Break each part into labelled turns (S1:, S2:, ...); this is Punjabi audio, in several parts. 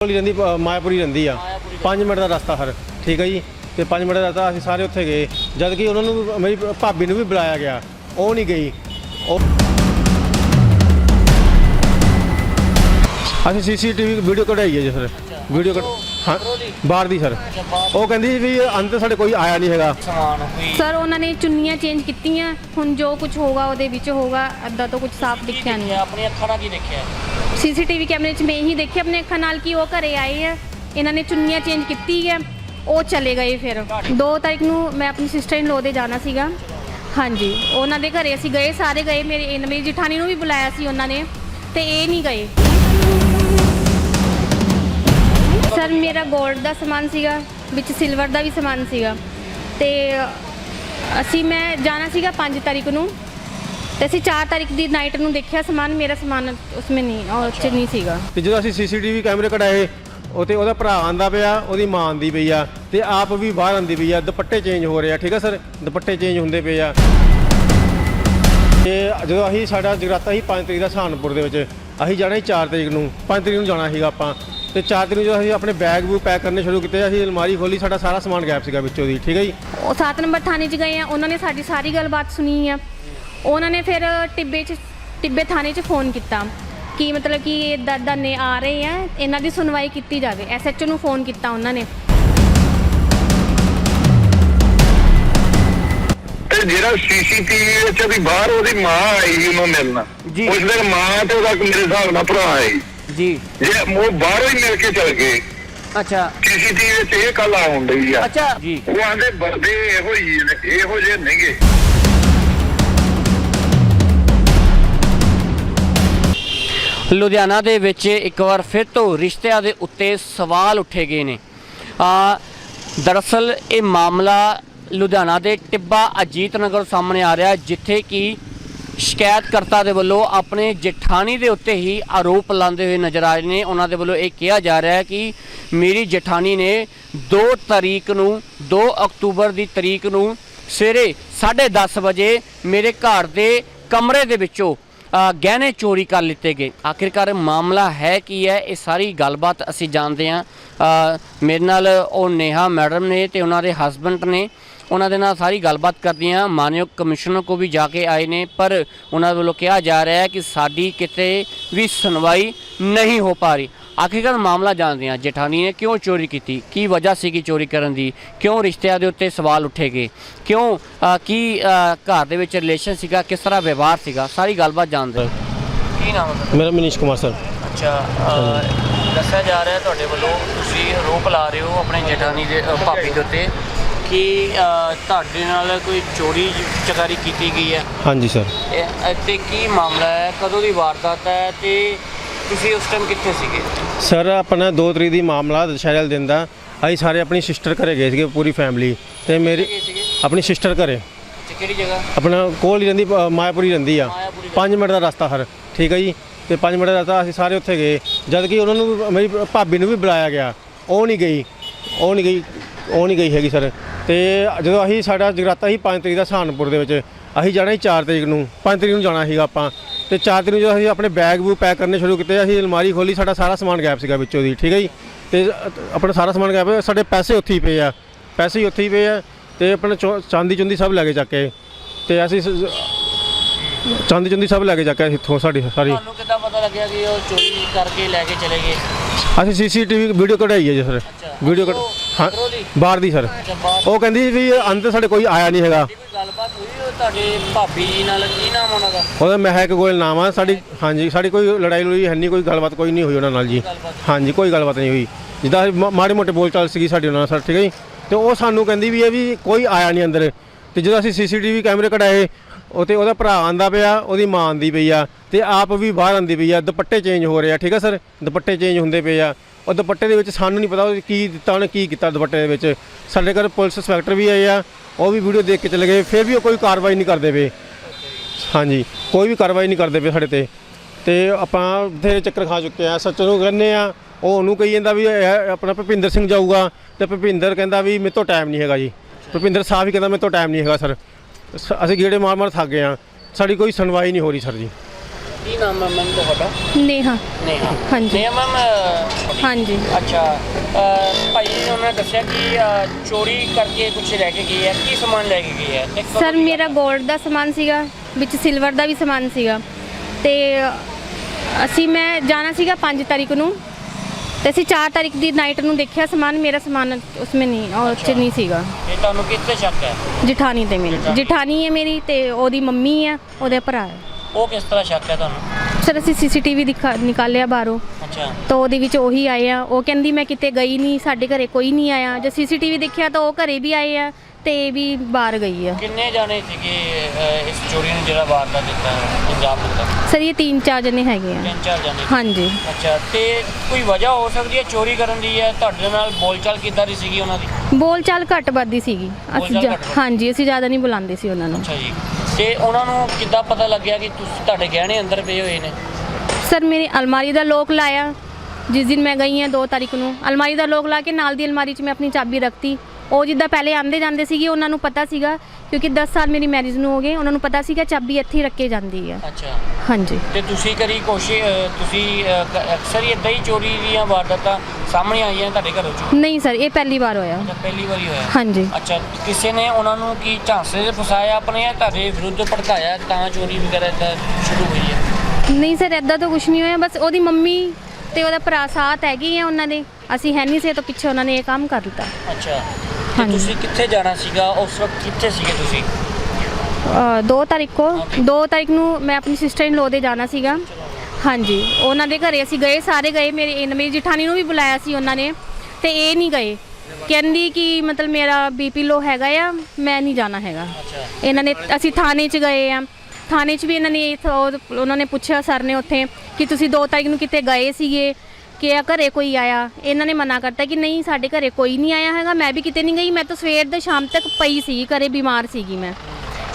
S1: ਕੋਲ ਰਹਿੰਦੀ ਪ- ਮਾਇਆਪੁਰੀ ਰਹਿੰਦੀ ਆ। 5 ਮਿੰਟ ਦਾ ਰਸਤਾ ਹਰ ਠੀਕ ਹੈ ਜੀ? ਤੇ 5 ਮਿੰਟ ਦਾ ਰਸਤਾ ਅਸੀਂ ਸਾਰੇ ਉੱਥੇ ਗਏ। ਜਦ ਕਿ ਉਹਨਾਂ ਨੂੰ ਮੇਰੀ ਭਾਬੀ ਨੂੰ ਵੀ ਬੁਲਾਇਆ ਗਿਆ। ਉਹ ਨਹੀਂ ਗਈ। ਉਹ ਅਸੀਂ ਸੀਸੀਟੀਵੀ ਵੀਡੀਓ ਕਢਾਈ ਹੈ ਜੀ ਸਰ। ਵੀਡੀਓ ਕਢ ਹਾਂ ਬਾਹਰ ਦੀ? ਸਰ। ਉਹ ਕਹਿੰਦੀ ਵੀ ਅੰਦਰ ਸਾਡੇ ਕੋਈ ਆਇਆ ਨਹੀਂ ਹੈਗਾ।
S2: ਸਮਾਨ
S3: ਸਰ ਉਹਨਾਂ ਨੇ ਚੁੰਨੀਆਂ ਚੇਂਜ ਕੀਤੀਆਂ। ਹੁਣ ਜੋ ਕੁਝ ਹੋਗਾ ਉਹਦੇ ਵਿੱਚ ਹੋਗਾ ਅੱਧਾ ਤੋਂ ਕੁਝ ਸਾਫ਼ ਦਿਖਿਆ ਨਹੀਂ।
S2: ਆਪਣੀ ਅੱਖਾਂ ਨਾਲ ਕੀ ਦੇਖਿਆ?
S3: ਸੀਸੀਟੀਵੀ ਕੈਮਰੇ 'ਚ ਮੈਂ ਇਹੀ ਦੇਖਿਆ ਆਪਣੇ ਅੱਖਾਂ ਨਾਲ ਕਿ ਉਹ ਘਰੇ ਆਏ ਆ, ਇਹਨਾਂ ਨੇ ਚੁੰਨੀਆਂ ਚੇਂਜ ਕੀਤੀ ਹੈ ਉਹ ਚਲੇ ਗਏ ਫਿਰ। 2 ਤਾਰੀਖ ਨੂੰ ਮੈਂ ਆਪਣੀ ਸਿਸਟਰ ਇਨ ਲੋ ਦੇ ਜਾਣਾ ਸੀਗਾ। ਹਾਂਜੀ, ਉਹਨਾਂ ਦੇ ਘਰੇ ਅਸੀਂ ਗਏ, ਸਾਰੇ ਗਏ, ਮੇਰੇ ਇਹਨਾਂ- ਮੇਰੀ ਜਠਾਣੀ ਨੂੰ ਵੀ ਬੁਲਾਇਆ ਸੀ ਉਹਨਾਂ ਨੇ, ਤੇ ਇਹ ਨਹੀਂ ਗਏ। ਸਰ ਮੇਰਾ 골ਡ ਦਾ ਸਮਾਨ ਸੀਗਾ, ਵਿੱਚ ਸਿਲਵਰ ਦਾ ਵੀ ਸਮਾਨ ਸੀਗਾ, ਤੇ ਅਸੀਂ ਮੈਂ ਜਾਣਾ ਸੀਗਾ 5 ਤਾਰੀਖ ਨੂੰ। ਤੇ ਅਸੀਂ 4 ਤਾਰੀਖ ਦੀ ਨਾਈਟ ਨੂੰ ਦੇਖਿਆ ਸਮਾਨ ਮੇਰਾ ਸਮਾਨ ਉਸਮੇ ਨਹੀਂ ਉਹ 'ਚ ਨਹੀਂ ਸੀਗਾ।
S1: ਤੇ ਜਦੋਂ ਅਸੀਂ ਸੀਸੀਟੀਵੀ ਕੈਮਰੇ ਕਢਾਏ ਉਹ ਤੇ ਉਹਦਾ ਭਰਾ ਆਂਦਾ ਪਿਆ ਉਹਦੀ ਮਾਂ ਆਂਦੀ ਪਈ ਆ ਤੇ ਆਪ ਵੀ ਬਾਹਰ ਆਂਦੀ ਪਈ ਆ ਦੁਪੱਟੇ ਚੇਂਜ ਹੋ ਰਹੇ ਆ ਠੀਕ ਆ ਸਰ? ਦੁਪੱਟੇ ਚੇਂਜ ਹੁੰਦੇ ਪਏ ਆ। ਤੇ ਜਦੋਂ ਅਸੀਂ ਸਾਡਾ ਜਗਰਾਤਾ ਸੀ 5 ਤਰੀਕ ਦਾ ਸਹਾਰਨਪੁਰ ਦੇ ਵਿੱਚ ਅਸੀਂ ਜਾਣਾ ਸੀ 4 ਤਰੀਕ ਨੂੰ 5 ਤਰੀਕ ਨੂੰ ਜਾਣਾ ਸੀਗਾ ਆਪਾਂ। ਤੇ 4 ਤਰੀਕ ਨੂੰ ਜਦੋਂ ਅਸੀਂ ਆਪਣੇ ਬੈਗ ਵੀ ਪੈਕ ਕਰਨੇ ਸ਼ੁਰੂ ਕੀਤੇ ਅਸੀਂ ਅਲਮਾਰੀ ਖੋਲੀ ਸਾਡਾ ਸਾਰਾ ਸਮਾਨ ਗਾਇਬ ਸੀਗਾ ਵਿੱਚੋਂ ਦੀ ਠੀਕ ਹੈ ਜੀ?
S3: ਉਹ 7 ਨੰਬਰ ਥਾਣੇ 'ਚ ਗਏ ਆ ਉਹਨਾਂ ਨੇ ਸਾਡੀ ਸਾਰੀ ਗੱਲਬਾਤ ਸੁਣੀ ਆ। ਉਹਨਾਂ ਨੇ ਫਿਰ ਟਿੱਬੇ 'ਚ ਟਿੱਬੇ ਥਾਣੇ 'ਚ ਫੋਨ ਕੀਤਾ ਕਿ ਮਤਲਬ ਕਿ ਇਦਾਂ ਇਦਾਂ ਨੇ ਆ ਰਹੇ ਆ ਇਹਨਾਂ ਦੀ ਸੁਣਵਾਈ ਕੀਤੀ ਜਾਵੇ। ਐਸਐਚਓ ਨੂੰ ਫੋਨ ਕੀਤਾ ਉਹਨਾਂ ਨੇ।
S4: ਤੇ ਜਿਹੜਾ ਸੀਸੀਟੀਵੀ ਵਿੱਚ ਉਹਦੀ ਬਾਹਰ ਉਹਦੀ ਮਾਂ ਆਈ ਸੀ ਉਹਨੂੰ ਮਿਲਣਾ।
S2: ਜੀ।
S4: ਉਸ ਦਿਨ ਮਾਂ ਤੇ ਉਹਦਾ ਮੇਰੇ ਹਿਸਾਬ ਨਾਲ ਭਰਾ ਆਈ
S2: ਜੀ।
S4: ਜੇ ਉਹ ਬਾਹਰੋਂ ਹੀ ਮਿਲ ਕੇ ਚਲ ਗਏ।
S2: ਅੱਛਾ।
S4: ਸੀਸੀਟੀਵੀ ਵਿੱਚ ਇਹ ਗੱਲ ਆਉਣ ਡਈ ਆ।
S2: ਅੱਛਾ। ਜੀ
S4: ਉਹ ਆਂਦੇ ਬੰਦੇ ਇਹੋ ਹੀ ਨੇ ਇਹੋ ਜਿਹੇ ਨਹੀਂਗੇ।
S2: ਲੁਧਿਆਣਾ ਦੇ ਵਿੱਚ ਇੱਕ ਵਾਰ ਫਿਰ ਤੋਂ ਰਿਸ਼ਤਿਆਂ ਦੇ ਉੱਤੇ ਸਵਾਲ ਉੱਠੇ ਗਏ ਨੇ। ਆ, ਦਰਅਸਲ ਇਹ ਮਾਮਲਾ ਲੁਧਿਆਣਾ ਦੇ ਟਿੱਬਾ ਅਜੀਤ ਨਗਰ ਸਾਹਮਣੇ ਆ ਰਿਹਾ ਜਿੱਥੇ ਕਿ ਸ਼ਿਕਾਇਤਕਰਤਾ ਦੇ ਵੱਲੋਂ ਆਪਣੇ ਜਠਾਣੀ ਦੇ ਉੱਤੇ ਹੀ ਆਰੋਪ ਲਾਉਂਦੇ ਹੋਏ ਨਜ਼ਰ ਆਏ ਨੇ। ਉਹਨਾਂ ਦੇ ਵੱਲੋਂ ਇਹ ਕਿਹਾ ਜਾ ਰਿਹਾ ਹੈ ਕਿ ਮੇਰੀ ਜਠਾਣੀ ਨੇ 2 ਤਾਰੀਖ ਨੂੰ 2 ਅਕਤੂਬਰ ਦੀ ਤਰੀਕ ਨੂੰ ਸਵੇਰੇ 10:30 ਵਜੇ ਮੇਰੇ ਘਰ ਦੇ ਕਮਰੇ ਦੇ ਵਿੱਚੋਂ ਗਹਿਣੇ ਚੋਰੀ ਕਰ ਲਿੱਤੇ ਗਏ। ਆਖਿਰਕਾਰ ਮਾਮਲਾ ਹੈ ਕੀ ਹੈ? ਇਹ ਸਾਰੀ ਗੱਲਬਾਤ ਅਸੀਂ ਜਾਣਦੇ ਹਾਂ। ਮੇਰੇ ਨਾਲ ਉਹ ਨੇਹਾ ਮੈਡਮ ਨੇ ਤੇ ਉਹਨਾਂ ਦੇ ਹਸਬੰਡ ਨੇ। ਉਹਨਾਂ ਦੇ ਨਾਲ ਸਾਰੀ ਗੱਲਬਾਤ ਕਰਦੀ ਹਾਂ। ਮਾਨਯੋਗ ਕਮਿਸ਼ਨਰ ਕੋ ਵੀ ਜਾ ਕੇ ਆਏ ਨੇ, ਪਰ ਉਹਨਾਂ ਵੱਲੋਂ ਕਿਹਾ ਜਾ ਰਿਹਾ ਹੈ ਕਿ ਸਾਡੀ ਕਿਤੇ ਵੀ ਸੁਣਵਾਈ ਨਹੀਂ ਹੋ ਪਾ ਰਹੀ। ਆਖਿਰਕਾਰ ਮਾਮਲਾ ਜਾਣਦੇ ਹਾਂ ਜੇਠਾਨੀ ਨੇ ਕਿਉਂ ਚੋਰੀ ਕੀਤੀ? ਕੀ ਵਜ੍ਹਾ ਸੀਗੀ ਚੋਰੀ ਕਰਨ ਦੀ? ਕਿਉਂ ਰਿਸ਼ਤਿਆਂ ਦੇ ਉੱਤੇ ਸਵਾਲ ਉੱਠੇ ਗਏ? ਕਿਉਂ ਕੀ ਘਰ ਦੇ ਵਿੱਚ ਰਿਲੇਸ਼ਨ ਸੀਗਾ? ਕਿਸ ਤਰ੍ਹਾਂ ਵਿਵਹਾਰ ਸੀਗਾ? ਸਾਰੀ ਗੱਲਬਾਤ ਜਾਣਦੇ ਹਾਂ ਕੀ ਨਾਮ ਹੈ
S1: ਮੇਰਾ ਮਨੀਸ਼ ਕੁਮਾਰ ਸਰ।
S2: ਅੱਛਾ ਦੱਸਿਆ ਜਾ ਰਿਹਾ ਤੁਹਾਡੇ ਵੱਲੋਂ ਤੁਸੀਂ ਆਰੋਪ ਲਾ ਰਹੇ ਹੋ ਆਪਣੇ ਜੇਠਾਨੀ ਦੇ ਭਾਬੀ ਦੇ ਉੱਤੇ ਕਿ ਤੁਹਾਡੇ ਨਾਲ ਕੋਈ ਚੋਰੀ ਚਕਾਰੀ ਕੀਤੀ ਗਈ ਹੈ?
S1: ਹਾਂਜੀ ਸਰ।
S2: ਤੇ ਕੀ ਮਾਮਲਾ ਹੈ? ਕਦੋਂ ਦੀ ਵਾਰਦਾਤ ਹੈ? ਤੇ ਤੁਸੀਂ ਉਸ ਟਾਈਮ ਕਿੱਥੇ ਸੀਗੇ?
S1: ਸਰ ਆਪਣਾ 2 ਤਰੀਕ ਦੀ ਮਾਮਲਾ ਦੁਸ਼ਹਿਰੇ ਦਿਨ ਦਾ। ਅਸੀਂ ਸਾਰੇ ਆਪਣੀ ਸਿਸਟਰ ਘਰੇ ਗਏ ਸੀਗੇ ਪੂਰੀ ਫੈਮਿਲੀ ਤੇ ਮੇਰੀ ਆਪਣੀ ਸਿਸਟਰ ਘਰੇ।
S2: ਕਿਹੜੀ ਜਗ੍ਹਾ?
S1: ਆਪਣਾ ਕੋਲ ਹੀ ਰਹਿੰਦੀ ਪ- ਮਾਇਆਪੁਰੀ ਰਹਿੰਦੀ ਆ।
S2: ਮਾਇਆਪੁਰੀ
S1: 5 ਮਿੰਟ ਦਾ ਰਸਤਾ ਹਰ ਠੀਕ ਹੈ ਜੀ? ਤੇ 5 ਮਿੰਟ ਦਾ ਰਸਤਾ ਅਸੀਂ ਸਾਰੇ ਉੱਥੇ ਗਏ। ਜਦ ਕਿ ਉਹਨਾਂ ਨੂੰ ਮੇਰੀ ਭਾਬੀ ਨੂੰ ਵੀ ਬੁਲਾਇਆ ਗਿਆ। ਉਹ ਨਹੀਂ ਗਈ। ਉਹ ਨਹੀਂ ਗਈ। ਉਹ ਨਹੀਂ ਗਈ ਹੈਗੀ ਸਰ। ਤੇ ਜਦੋਂ ਅਸੀਂ ਸਾਡਾ ਜਗਰਾਤਾ ਸੀ 5 ਤਰੀਕ ਦਾ ਸਹਾਰਨਪੁਰ ਦੇ ਵਿੱਚ ਅਸੀਂ ਜਾਣਾ ਸੀ 4 ਤਰੀਕ ਨੂੰ 5 ਤਰੀਕ ਨੂੰ ਜਾਣਾ ਸੀਗਾ ਆਪਾਂ। ਤੇ 4 ਤਰੀਕ ਨੂੰ ਜਦੋਂ ਅਸੀਂ ਆਪਣੇ ਬੈਗ ਵੀ ਪੈਕ ਕਰਨੇ ਸ਼ੁਰੂ ਕੀਤੇ ਅਸੀਂ ਅਲਮਾਰੀ ਖੋਲੀ ਸਾਡਾ ਸਾਰਾ ਸਮਾਨ ਗਾਇਬ ਸੀਗਾ ਵਿੱਚੋਂ ਦੀ ਠੀਕ ਹੈ ਜੀ? ਤੇ ਆਪਣਾ ਸਾਰਾ ਸਮਾਨ ਗਾਇਬ ਹੈ, ਸਾਡੇ ਪੈਸੇ ਉੱਥੇ ਹੀ ਪਏ ਆ। ਪੈਸੇ ਹੀ ਉੱਥੇ ਹੀ ਪਏ ਆ ਤੇ ਆਪਣਾ ਚਾਂਦੀ ਚੁੰਦੀ ਸਭ ਲੈ ਕੇ ਚੱਕ ਕੇ। ਤੇ ਅਸੀਂ ਚਾਂਦੀ ਚੁੰਦੀ ਸਭ ਲੈ ਕੇ ਚੱਕ ਕੇ ਇੱਥੋਂ ਸਾਡੀ ਸਾਰੀ।
S2: ਤੁਹਾਨੂੰ ਕਿੱਦਾਂ ਪਤਾ ਲੱਗਿਆ ਕਿ ਉਹ ਚੋਰੀ ਕਰਕੇ ਲੈ ਕੇ ਚਲੇ ਗਏ?
S1: ਅਸੀਂ ਸੀਸੀਟੀਵੀ ਵੀਡੀਓ ਕਢਾਈ ਹੈ ਜੀ ਸਰ। ਵੀਡੀਓ ਕਢ ਹਾਂ? ਬਾਹਰ ਦੀ? ਸਰ। ਉਹ ਕਹਿੰਦੀ ਵੀ ਅੰਦਰ ਸਾਡੇ ਕੋਈ ਆਇਆ ਨਹੀਂ ਹੈਗਾ।
S2: ਉਹ ਤੁਹਾਡੇ ਭਾਬੀ ਜੀ ਨਾਲ ਕੀ ਨਾਮ ਉਹਨਾਂ ਦਾ?
S1: ਉਹਦਾ ਮਹਿਕ ਗੋਇਲ ਨਾਮ ਆ ਸਾਡੀ ਹਾਂਜੀ ਸਾਡੀ ਕੋਈ ਲੜਾਈ ਲੜੀ ਹੈ ਨਹੀਂ ਕੋਈ ਗੱਲਬਾਤ ਕੋਈ ਨਹੀਂ ਹੋਈ ਉਹਨਾਂ ਨਾਲ ਜੀ। ਹਾਂਜੀ ਕੋਈ ਗੱਲਬਾਤ ਨਹੀਂ ਹੋਈ। ਜਿੱਦਾਂ ਮਾ- ਮਾੜੇ ਮੋਟੇ ਬੋਲ ਚਾਲ ਸੀਗੀ ਸਾਡੀ ਉਹਨਾਂ ਨਾਲ ਸਰ ਠੀਕ ਹੈ ਜੀ? ਤੇ ਉਹ ਸਾਨੂੰ ਕਹਿੰਦੀ ਵੀ ਇਹ ਵੀ ਕੋਈ ਆਇਆ ਨਹੀਂ ਅੰਦਰ। ਤੇ ਜਦੋਂ ਅਸੀਂ ਸੀਸੀਟੀਵੀ ਕੈਮਰੇ ਕਢਾਏ ਉਹ ਤੇ ਉਹਦਾ ਭਰਾ ਆਂਦਾ ਪਿਆ ਉਹਦੀ ਮਾਂ ਆਂਦੀ ਪਈ ਆ। ਤੇ ਆਪ ਵੀ ਬਾਹਰ ਆਂਦੀ ਪਈ ਆ ਦੁਪੱਟੇ ਚੇਂਜ ਹੋ ਰਹੇ ਆ ਠੀਕ ਹੈ ਸਰ? ਦੁਪੱਟੇ ਚੇਂਜ ਹੁੰਦੇ ਪਏ ਆ। ਉਹ ਦੁਪੱਟੇ ਦੇ ਵਿੱਚ ਸਾਨੂੰ ਨਹੀਂ ਪਤਾ ਉਹ ਕੀ ਦਿੱਤਾ, ਉਹਨੇ ਕੀ ਕੀਤਾ ਦੁਪੱਟੇ ਦੇ ਵਿੱਚ। ਸਾਡੇ ਘਰ ਪੁਲਿਸ ਇੰਸਪੈਕਟਰ ਵੀ ਆਏ ਆ, ਉਹ ਵੀ ਵੀਡੀਓ ਦੇਖ ਕੇ ਚਲੇ ਗਏ, ਫਿਰ ਵੀ ਉਹ ਕੋਈ ਕਾਰਵਾਈ ਨਹੀਂ ਕਰਦੇ ਪਏ। ਹਾਂਜੀ, ਕੋਈ ਵੀ ਕਾਰਵਾਈ ਨਹੀਂ ਕਰਦੇ ਪਏ ਸਾਡੇ ਤੇ। ਤੇ ਆਪਾਂ ਬਥੇਰੇ ਚੱਕਰ ਖਾ ਚੁੱਕੇ ਆ, ਸੱਚ ਨੂੰ ਕਹਿੰਦੇ ਆ, ਉਹ ਉਹਨੂੰ ਕਹੀ ਜਾਂਦਾ ਵੀ ਇਹ ਆਪਣਾ ਭੁਪਿੰਦਰ ਸਿੰਘ ਜਾਊਗਾ, ਤੇ ਭੁਪਿੰਦਰ ਕਹਿੰਦਾ ਵੀ ਮੇਰੇ ਤੋਂ ਟਾਈਮ ਨਹੀਂ ਹੈਗਾ ਜੀ। ਭੁਪਿੰਦਰ ਸਾਹਿਬ ਹੀ ਕਹਿੰਦਾ ਮੇਰੇ ਤੋਂ ਟਾਈਮ ਨਹੀਂ ਹੈਗਾ, ਸਰ। ਅਸੀਂ ਗੇੜੇ ਮਾਰ ਮਾਰ ਥੱਕ ਗਏ ਆ। ਸਾਡੀ ਕੋਈ ਸੁਣਵਾਈ ਨਹੀਂ ਹੋ ਰਹੀ, ਸਰ ਜੀ।
S2: ਕੀ ਨਾਮ ਹੈ ਮੈਮ ਤੁਹਾਡਾ?
S3: ਨੇਹਾ।
S2: ਨੇਹਾ।
S3: ਹਾਂਜੀ।
S2: ਨੇਹਾ ਮੈਮ
S3: ਹਾਂਜੀ।
S2: ਅੱਛਾ ਭਾਈ ਜੀ ਨੇ ਉਹਨਾਂ ਨੇ ਦੱਸਿਆ ਕਿ ਚੋਰੀ ਕਰਕੇ ਕੁਝ ਲੈ ਕੇ ਗਈ ਹੈ ਕੀ ਸਮਾਨ ਲੈ ਕੇ ਗਈ ਹੈ ਤੇ
S3: ਸਰ ਮੇਰਾ 골ਡ ਦਾ ਸਮਾਨ ਸੀਗਾ ਵਿੱਚ ਸਿਲਵਰ ਦਾ ਵੀ ਸਮਾਨ ਸੀਗਾ। ਤੇ ਅਸੀਂ ਮੈਂ ਜਾਣਾ ਸੀਗਾ 5 ਤਾਰੀਖ ਨੂੰ। ਤੇ ਅਸੀਂ 4 ਤਾਰੀਖ ਦੀ ਨਾਈਟ ਨੂੰ ਦੇਖਿਆ ਸਮਾਨ ਮੇਰਾ ਸਮਾਨ ਉਸਮੇ ਨਹੀਂ ਉਹ ਚ ਨਹੀਂ ਸੀਗਾ।
S2: ਇਹ ਤੁਹਾਨੂੰ ਕਿੱਥੇ ਸ਼ੱਕ ਹੈ?
S3: ਜਠਾਣੀ ਤੇ ਮੇਰੀ। ਜਠਾਣੀ। ਹੈ ਮੇਰੀ ਤੇ ਉਹਦੀ ਮੰਮੀ ਆ ਉਹਦੇ ਭਰਾ ਹੈ।
S2: ਉਹ ਕਿਸ ਤਰ੍ਹਾਂ ਸ਼ੱਕ ਹੈ ਤੁਹਾਨੂੰ?
S3: ਸਰ ਅਸੀਂ ਸੀਸੀਟੀਵੀ ਦਿਖਾ ਨਿਕਾਲਿਆ ਬਾਹਰੋਂ।
S2: ਅੱਛਾ।
S3: ਤਾਂ ਉਹਦੇ ਵਿੱਚ ਉਹੀ ਆਏ ਆ। ਉਹ ਕਹਿੰਦੀ ਮੈਂ ਕਿਤੇ ਗਈ ਨਹੀਂ ਸਾਡੇ ਘਰੇ ਕੋਈ ਨਹੀਂ ਆਇਆ। ਜਦ ਸੀਸੀਟੀਵੀ ਦੇਖਿਆ ਤਾਂ ਉਹ ਘਰੇ ਵੀ ਆਏ ਆ ਤੇ ਇਹ ਵੀ ਬਾਹਰ ਗਈ ਆ।
S2: ਕਿੰਨੇ ਜਾਣੇ ਸੀਗੇ ਇਸ ਚੋਰੀ ਨੂੰ ਜਿਹੜਾ ਵਾਰਦਾਤ ਦਿੱਤਾ ਹੈ ਅੰਜਾਮ ਦਿੱਤਾ
S3: ਸਰ ਇਹ ਤਿੰਨ ਚਾਰ ਜਣੇ ਹੈਗੇ ਆ।
S2: ਤਿੰਨ ਚਾਰ ਜਾਣੇ।
S3: ਹਾਂਜੀ।
S2: ਅੱਛਾ ਤੇ ਕੋਈ ਵਜ੍ਹਾ ਹੋ ਸਕਦੀ ਹੈ ਚੋਰੀ ਕਰਨ ਦੀ ਹੈ ਤੁਹਾਡੇ ਨਾਲ ਬੋਲਚਾਲ ਕਿੱਦਾਂ ਦੀ ਸੀਗੀ ਉਹਨਾਂ ਦੀ?
S3: ਬੋਲ ਚਾਲ ਘੱਟ ਵੱਧਦੀ ਸੀਗੀ। ਅਸੀਂ
S2: ਬੋਲਚਾਲ
S3: ਜਾ-
S2: ਘੱਟ ਵੱਧ-
S3: ਹਾਂਜੀ ਅਸੀਂ ਜ਼ਿਆਦਾ ਨਹੀਂ ਬੁਲਾਉਂਦੇ ਸੀ ਉਹਨਾਂ ਨੂੰ।
S2: ਅੱਛਾ ਜੀ। ਤੇ ਉਹਨਾਂ ਨੂੰ ਕਿੱਦਾਂ ਪਤਾ ਲੱਗਿਆ ਕਿ ਤੁਸੀਂ ਤੁਹਾਡੇ ਗਹਿਣੇ ਅੰਦਰ ਪਏ ਹੋਏ ਨੇ?
S3: ਸਰ, ਮੇਰੀ ਅਲਮਾਰੀ ਦਾ ਲੋਕ ਲਾਇਆ। ਜਿਸ ਦਿਨ ਮੈਂ ਗਈ ਹਾਂ 2 ਤਾਰੀਖ ਨੂੰ, ਅਲਮਾਰੀ ਦਾ ਲੋਕ ਲਾ ਕੇ ਨਾਲ ਦੀ ਅਲਮਾਰੀ 'ਚ ਮੈਂ ਆਪਣੀ ਚਾਬੀ ਰੱਖਤੀ। ਉਹ ਜਿੱਦਾਂ ਪਹਿਲੇ ਆਂਦੇ ਜਾਂਦੇ ਸੀਗੇ ਉਹਨਾਂ ਨੂੰ ਪਤਾ ਸੀਗਾ ਕਿਉਂਕਿ 10 ਸਾਲ ਮੇਰੀ ਮੈਰਿਜ ਨੂੰ ਹੋ ਗਏ ਉਹਨਾਂ ਨੂੰ ਪਤਾ ਸੀਗਾ ਚਾਬੀ ਇੱਥੇ ਹੀ ਰੱਖ ਜਾਂਦੀ ਹੈ
S2: ਅੱਛਾ।
S3: ਹਾਂਜੀ।
S2: ਤੇ ਤੁਸੀਂ ਕਰੀ ਕੋਸ਼ਿਸ਼ ਤੁਸੀਂ ਕ- ਅਕਸਰ ਹੀ ਇਦਾਂ ਹੀ ਚੋਰੀ ਦੀਆਂ ਵਾਰਦਾਤਾਂ ਸਾਹਮਣੇ ਆਈਆਂ ਤੁਹਾਡੇ ਘਰੋਂ ਚੋਂ
S3: ਨਹੀਂ ਸਰ ਇਹ ਪਹਿਲੀ ਵਾਰ ਹੋਇਆ।
S2: ਅੱਛਾ ਪਹਿਲੀ ਵਾਰੀ ਹੋਇਆ।
S3: ਹਾਂਜੀ।
S2: ਅੱਛਾ ਕਿਸੇ ਨੇ ਉਹਨਾਂ ਨੂੰ ਕੀ ਝਾਂਸੇ 'ਚ ਫਸਾਇਆ ਆਪਣੇ ਜਾਂ ਤੁਹਾਡੇ ਵਿਰੁੱਧ ਭੜਕਾਇਆ ਤਾਂ ਚੋਰੀ ਵਗੈਰਾ ਏਦਾਂ ਸ਼ੁਰੂ ਹੋਈ ਹੈ
S3: ਨਹੀਂ ਸਰ ਐਦਾਂ ਤਾਂ ਕੁਝ ਨਹੀਂ ਹੋਇਆ ਬਸ ਉਹਦੀ ਮੰਮੀ ਤੇ ਉਹਦਾ ਭਰਾ ਸਾਥ ਹੈਗੇ ਆ ਉਹਨਾਂ ਦੇ। ਅਸੀਂ ਹੈ ਨਹੀਂ ਸੇ ਤਾਂ ਪਿੱਛੇ ਉਹਨਾਂ ਨੇ ਇਹ ਕੰਮ ਕਰ ਦਿੱਤਾ।
S2: ਅੱਛਾ। ਤੇ
S3: ਹਾਂਜੀ।
S2: ਤੁਸੀਂ ਕਿੱਥੇ ਜਾਣਾ ਸੀਗਾ? ਉਸ ਵਕਤ ਕਿੱਥੇ ਸੀਗੇ ਤੁਸੀਂ?
S3: 2 ਤਾਰੀਖ ਕੋ। 2 ਤਾਰੀਖ ਨੂੰ ਮੈਂ ਆਪਣੀ ਸਿਸਟਰ ਇਨ ਲੋ ਦੇ ਜਾਣਾ ਸੀਗਾ। ਹਾਂਜੀ। ਉਹਨਾਂ ਦੇ ਘਰੇ ਅਸੀਂ ਗਏ ਸਾਰੇ ਗਏ। ਮੇਰੇ ਇਹ- ਮੇਰੀ ਜਠਾਣੀ ਨੂੰ ਵੀ ਬੁਲਾਇਆ ਸੀ ਉਹਨਾਂ ਨੇ। ਤੇ ਇਹ ਨਹੀਂ ਗਏ। ਕਹਿੰਦੀ ਕਿ ਮਤਲਬ ਮੇਰਾ ਬੀਪੀ ਲੋ ਹੈਗਾ ਆ ਮੈਂ ਨਹੀਂ ਜਾਣਾ ਹੈਗਾ।
S2: ਅੱਛਾ।
S3: ਇਹਨਾਂ ਨੇ ਅਸੀਂ ਥਾਣੇ 'ਚ ਗਏ ਆ। ਥਾਣੇ 'ਚ ਵੀ ਇਹਨਾਂ ਨੇ ਉਹਨਾਂ ਨੇ ਪੁੱਛਿਆ ਸਰ ਨੇ ਉੱਥੇ ਕਿ ਤੁਸੀਂ 2 ਤਾਰੀਖ ਨੂੰ ਕਿਤੇ ਗਏ ਸੀਗੇ? ਕਿ ਆ, ਘਰੇ ਕੋਈ ਆਇਆ। ਇਹਨਾਂ ਨੇ ਮਨਾ ਕਰਤਾ ਕਿ ਨਹੀਂ, ਸਾਡੇ ਘਰੇ ਕੋਈ ਨਹੀਂ ਆਇਆ ਹੈਗਾ, ਮੈਂ ਵੀ ਕਿਤੇ ਨਹੀਂ ਗਈ। ਮੈਂ ਤਾਂ ਸਵੇਰ ਦੇ ਸ਼ਾਮ ਤੱਕ ਪਈ ਸੀ, ਘਰੇ ਬਿਮਾਰ ਸੀਗੀ ਮੈਂ।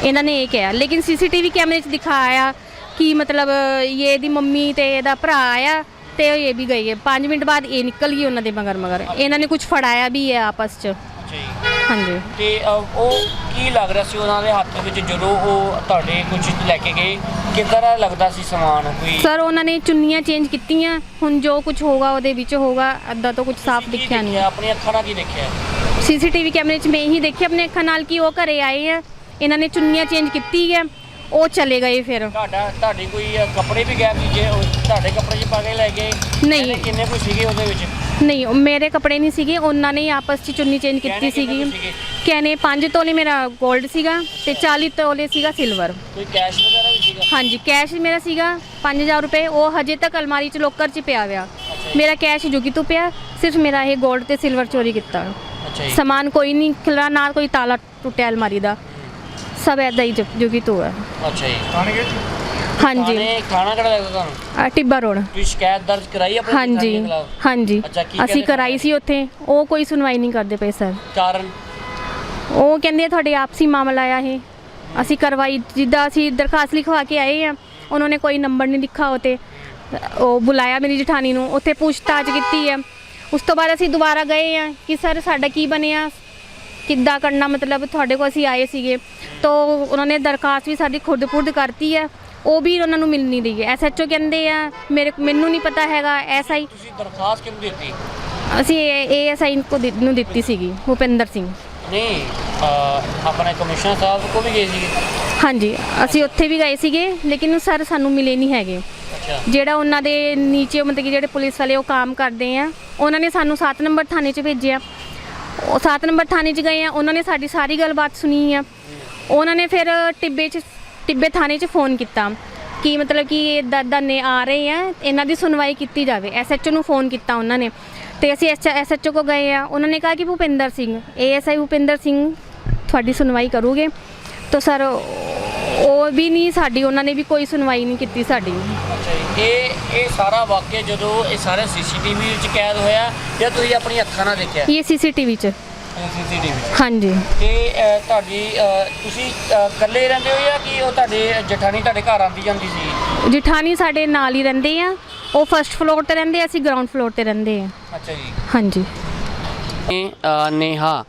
S3: ਇਹਨਾਂ ਨੇ ਇਹ ਕਿਹਾ। ਲੇਕਿਨ ਸੀਸੀਟੀਵੀ ਕੈਮਰੇ 'ਚ ਦਿਖਾਇਆ ਕਿ ਮਤਲਬ ਇਹ ਇਹਦੀ ਮੰਮੀ ਤੇ ਇਹਦਾ ਭਰਾ ਆਇਆ ਤੇ ਇਹ ਵੀ ਗਈ ਹੈ। 5 ਮਿੰਟ ਬਾਅਦ ਇਹ ਨਿਕਲ ਗਈ ਉਹਨਾਂ ਦੇ ਮਗਰ ਮਗਰ ਇਹਨਾਂ ਨੇ ਕੁਝ ਫੜਾਇਆ ਵੀ ਹੈ ਆਪਸ 'ਚ। ਹਾਂਜੀ।
S2: ਤੇ ਅ, ਉਹ ਕੀ ਲੱਗ ਰਿਹਾ ਸੀ ਉਹਨਾਂ ਦੇ ਹੱਥ ਵਿੱਚ ਜਦੋਂ ਉਹ ਤੁਹਾਡੇ ਕੁਝ ਲੈ ਕੇ ਗਏ? ਕਿੱਦਾਂ ਦਾ ਲੱਗਦਾ ਸੀ ਸਮਾਨ ਕੋਈ?
S3: ਸਰ ਉਹਨਾਂ ਨੇ ਚੁੰਨੀਆਂ ਚੇਂਜ ਕੀਤੀਆਂ। ਹੁਣ ਜੋ ਕੁਝ ਹੋਗਾ ਉਹਦੇ ਵਿੱਚ ਹੋਗਾ ਅੱਧਾ ਤਾਂ ਕੁਝ ਸਾਫ਼
S2: ਕੀ
S3: ਦਿਖਿਆ ਨਹੀਂ?
S2: ਆਪਣੀ ਅੱਖਾਂ ਨਾਲ ਕੀ ਦੇਖਿਆ?
S3: ਸੀਸੀਟੀਵੀ ਕੈਮਰੇ 'ਚ ਮੈਂ ਇਹੀ ਦੇਖਿਆ ਆਪਣੇ ਅੱਖਾਂ ਨਾਲ ਕਿ ਉਹ ਘਰੇ ਆਏ ਆ। ਇਹਨਾਂ ਨੇ ਚੁੰਨੀਆਂ ਚੇਂਜ ਕੀਤੀ ਹੈ ਉਹ ਚਲੇ ਗਏ ਫਿਰ।
S2: ਤੁਹਾਡਾ ਤੁਹਾਡੇ ਕੋਈ ਅ, ਕੱਪੜੇ ਵੀ ਗਾਇਬ ਸੀਗੇ ਉਹ ਤੁਹਾਡੇ ਕੱਪੜੇ 'ਚ ਪਾ ਕੇ ਲੈ ਗਏ?
S3: ਨਹੀਂ।
S2: ਕਿੰਨੇ ਕੁ ਸੀਗੇ ਉਹਦੇ ਵਿੱਚ?
S3: ਨਹੀਂ ਉਹ ਮੇਰੇ ਕੱਪੜੇ ਨਹੀਂ ਸੀਗੇ ਉਹਨਾਂ ਨੇ ਹੀ ਆਪਸ 'ਚ ਚੁੰਨੀ ਚੇਂਜ ਕੀਤੀ ਸੀਗੀ
S2: ਕੁ ਸੀਗੇ?
S3: ਕਹਿੰਦੇ 5 ਤੋਲੇ ਮੇਰਾ 골ਡ ਸੀਗਾ ਤੇ 40 ਤੋਲੇ ਸੀਗਾ ਸਿਲਵਰ
S2: ਕੋਈ ਕੈਸ਼ ਵਗੈਰਾ ਵੀ ਸੀਗਾ?
S3: ਹਾਂਜੀ ਕੈਸ਼ ਮੇਰਾ ਸੀਗਾ 5000 ਰੁਪਏ ਉਹ ਹਜੇ ਤੱਕ ਅਲਮਾਰੀ 'ਚ ਲੋਕਰ 'ਚ ਪਿਆ ਹੋਇਆ। ਮੇਰਾ ਕੈਸ਼ ਜੁਗੀ ਤੋਂ ਪਿਆ ਸਿਰਫ ਮੇਰਾ ਇਹ 골ਡ ਤੇ ਸਿਲਵਰ ਚੋਰੀ ਕੀਤਾ। ਸਮਾਨ ਕੋਈ ਨਹੀਂ ਖਿਲਰਾ ਨਾ ਕੋਈ ਤਾਲਾ ਟੁੱਟਿਆ ਅਲਮਾਰੀ ਦਾ। ਸਭ ਐਦਾਂ ਹੀ ਜੁ- ਜੁਗੀ ਤੋਂ ਹੈ।
S2: ਅੱਛਾ ਜੀ।
S3: ਹਾਂਜੀ।
S2: ਥਾਣੇ ਖਾਣਾ ਕਿਹੜਾ ਲੱਗਦਾ ਤੁਹਾਨੂੰ?
S3: ਆਹ ਟਿੱਬਾ ਰੋਡ।
S2: ਤੁਸੀਂ ਸ਼ਿਕਾਇਤ ਦਰਜ ਕਰਾਈ ਆਪਣੇ
S3: ਹਾਂਜੀ
S2: ਜਠਾਣੀ ਦੇ ਖਿਲਾਫ?
S3: ਹਾਂਜੀ।
S2: ਅੱਛਾ, ਕੀ
S3: ਅਸੀਂ ਕਰਾਈ ਸੀ ਉੱਥੇ। ਉਹ ਕੋਈ ਸੁਣਵਾਈ ਨਹੀਂ ਕਰਦੇ ਪਏ ਸਰ।
S2: ਕਾਰਨ?
S3: ਉਹ ਕਹਿੰਦੇ ਤੁਹਾਡੇ ਆਪਸੀ ਮਾਮਲਾ ਆ ਇਹ। ਅਸੀਂ ਕਰਵਾਈ ਜਿੱਦਾਂ ਅਸੀਂ ਦਰਖਾਸਤ ਲਿਖਵਾ ਕੇ ਆਏ ਆ ਉਹਨਾਂ ਨੇ ਕੋਈ ਨੰਬਰ ਨਹੀਂ ਲਿਖਾ ਉਤੇ ਉਹ ਬੁਲਾਇਆ ਮੇਰੀ ਜਠਾਣੀ ਨੂੰ ਉੱਥੇ ਪੁੱਛਤਾਛ ਕੀਤੀ ਹੈ ਉਸ ਤੋਂ ਬਾਅਦ ਅਸੀਂ ਦੁਬਾਰਾ ਗਏ ਆ ਕਿ ਸਰ ਸਾਡਾ ਕੀ ਬਣਿਆ? ਕਿੱਦਾਂ ਕਰਨਾ? ਮਤਲਬ ਤੁਹਾਡੇ ਕੋਲ ਅਸੀਂ ਆਏ ਸੀਗੇ। ਤਾਂ ਉਹਨਾਂ ਨੇ ਦਰਖਾਸਤ ਵੀ ਸਾਡੀ ਖੁਰਦ-ਪੁਰਦ ਕਰਤੀ ਹੈ ਉਹ ਵੀ ਉਹਨਾਂ ਨੂੰ ਮਿਲ ਨਹੀਂ ਰਹੀ ਹੈ ਐਸਐਚਓ ਕਹਿੰਦੇ ਆ ਮੇਰੇ ਮੈਨੂੰ ਨਹੀਂ ਪਤਾ ਹੈਗਾ ਐਸਆਈ
S2: ਤੁਸੀਂ ਦਰਖਾਸਤ ਕਿਉਂ ਦਿੱਤੀ?
S3: ਅਸੀਂ ਏਐਸਆਈ ਦਿ- ਨੂੰ ਦਿੱਤੀ ਸੀਗੀ ਭੁਪਿੰਦਰ ਸਿੰਘ।
S2: ਨਹੀਂ ਅ, ਆਪਣੇ ਕਮਿਸ਼ਨਰ ਸਾਹਿਬ ਕੋ ਵੀ ਗਏ ਸੀਗੇ?
S3: ਹਾਂਜੀ ਅਸੀਂ ਉੱਥੇ ਵੀ ਗਏ ਸੀਗੇ ਲੇਕਿਨ ਸਰ ਸਾਨੂੰ ਮਿਲੇ ਨਹੀਂ ਹੈਗੇ।
S2: ਅੱਛਾ।
S3: ਜਿਹੜਾ ਉਹਨਾਂ ਦੇ ਨੀਚੇ ਮਤਲਬ ਕਿ ਜਿਹੜੇ ਪੁਲਿਸ ਵਾਲੇ ਉਹ ਕੰਮ ਕਰਦੇ ਆ ਉਹਨਾਂ ਨੇ ਸਾਨੂੰ 7 ਨੰਬਰ ਥਾਣੇ 'ਚ ਭੇਜਿਆ। ਉਹ 7 ਨੰਬਰ ਥਾਣੇ 'ਚ ਗਏ ਆ ਉਹਨਾਂ ਨੇ ਸਾਡੀ ਸਾਰੀ ਗੱਲਬਾਤ ਸੁਣੀ ਆ। ਉਹਨਾਂ ਨੇ ਫਿਰ ਟਿੱਬੇ 'ਚ ਟਿੱਬੇ ਥਾਣੇ 'ਚ ਫੋਨ ਕੀਤਾ ਕਿ ਮਤਲਬ ਕਿ ਇਹ ਦਾਦਾ ਨੇ ਆ ਰਹੇ ਆ ਇਹਨਾਂ ਦੀ ਸੁਣਵਾਈ ਕੀਤੀ ਜਾਵੇ। ਐਸਐਚਓ ਨੂੰ ਫੋਨ ਕੀਤਾ ਉਹਨਾਂ ਨੇ ਤੇ ਅਸੀਂ ਐਸਐਚਓ ਕੋ ਗਏ ਆ। ਉਹਨਾਂ ਨੇ ਕਿਹਾ ਕਿ ਭੁਪਿੰਦਰ ਸਿੰਘ ਏਐਸਆਈ ਭੁਪਿੰਦਰ ਸਿੰਘ ਤੁਹਾਡੀ ਸੁਣਵਾਈ ਕਰੂਗੇ। ਤਾਂ ਸਰ ਉਹ ਵੀ ਨਹੀਂ ਸਾਡੀ ਉਹਨਾਂ ਨੇ ਵੀ ਕੋਈ ਸੁਣਵਾਈ ਨਹੀਂ ਕੀਤੀ ਸਾਡੀ।
S2: ਇਹ ਇਹ ਸਾਰਾ ਵਾਕਿਆ ਜਦੋਂ ਇਹ ਸਾਰੇ ਸੀਸੀਟੀਵੀ ਵਿੱਚ ਕੈਦ ਹੋਇਆ ਜਾਂ ਤੁਸੀਂ ਆਪਣੀ ਅੱਖਾਂ ਨਾਲ ਦੇਖਿਆ?
S3: ਇਹ ਸੀਸੀਟੀਵੀ 'ਚ।
S2: ਸੀਸੀਟੀਵੀ
S3: ਹਾਂਜੀ।
S2: ਤੇ ਅ, ਤੁਹਾਡੀ ਅ, ਤੁਸੀਂ ਅ, ਇਕੱਲੇ ਰਹਿੰਦੇ ਹੋ ਜਾਂ ਕਿ ਉਹ ਤੁਹਾਡੇ ਜਠਾਣੀ ਤੁਹਾਡੇ ਘਰ ਆਂਦੀ ਜਾਂਦੀ ਸੀ?
S3: ਜਠਾਣੀ ਸਾਡੇ ਨਾਲ ਹੀ ਰਹਿੰਦੇ ਆ। ਉਹ ਫਰਸਟ ਫਲੋਰ ਤੇ ਰਹਿੰਦੇ ਆ ਅਸੀਂ ਗਰਾਊਂਡ ਫਲੋਰ ਤੇ ਰਹਿੰਦੇ ਆ।
S2: ਅੱਛਾ ਜੀ।
S3: ਹਾਂਜੀ।
S2: ਅ, ਨੇਹਾ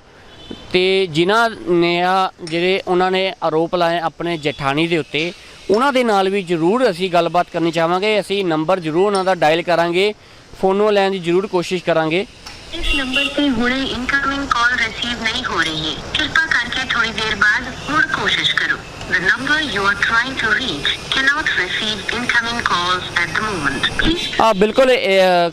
S2: ਤੇ ਜਿਨ੍ਹਾਂ ਨੇਹਾ ਜਿਹੜੇ ਉਹਨਾਂ ਨੇ ਆਰੋਪ ਲਾਏ ਆਪਣੇ ਜਠਾਣੀ ਦੇ ਉੱਤੇ ਉਹਨਾਂ ਦੇ ਨਾਲ ਵੀ ਜ਼ਰੂਰ ਅਸੀਂ ਗੱਲਬਾਤ ਕਰਨੀ ਚਾਹਾਂਗੇ। ਅਸੀਂ ਨੰਬਰ ਜ਼ਰੂਰ ਉਹਨਾਂ ਦਾ ਡਾਇਲ ਕਰਾਂਗੇ। ਫੋਨੋਂ ਲੈਣ ਦੀ ਜ਼ਰੂਰ ਕੋਸ਼ਿਸ਼ ਕਰਾਂਗੇ।
S5: ਇਸ ਨੰਬਰ ਤੇ ਹੁਣੇ ਇਨਕਮਿੰਗ ਕਾਲ ਰਿਸੀਵ ਨਹੀਂ ਹੋ ਰਹੀ ਹੈ। ਕਿਰਪਾ ਕਰਕੇ ਥੋੜੀ ਦੇਰ ਬਾਅਦ ਮੁੜ ਕੋਸ਼ਿਸ਼ ਕਰੋ। The number you are trying to reach cannot receive incoming calls at the moment. Please
S2: ਆ ਬਿਲਕੁਲ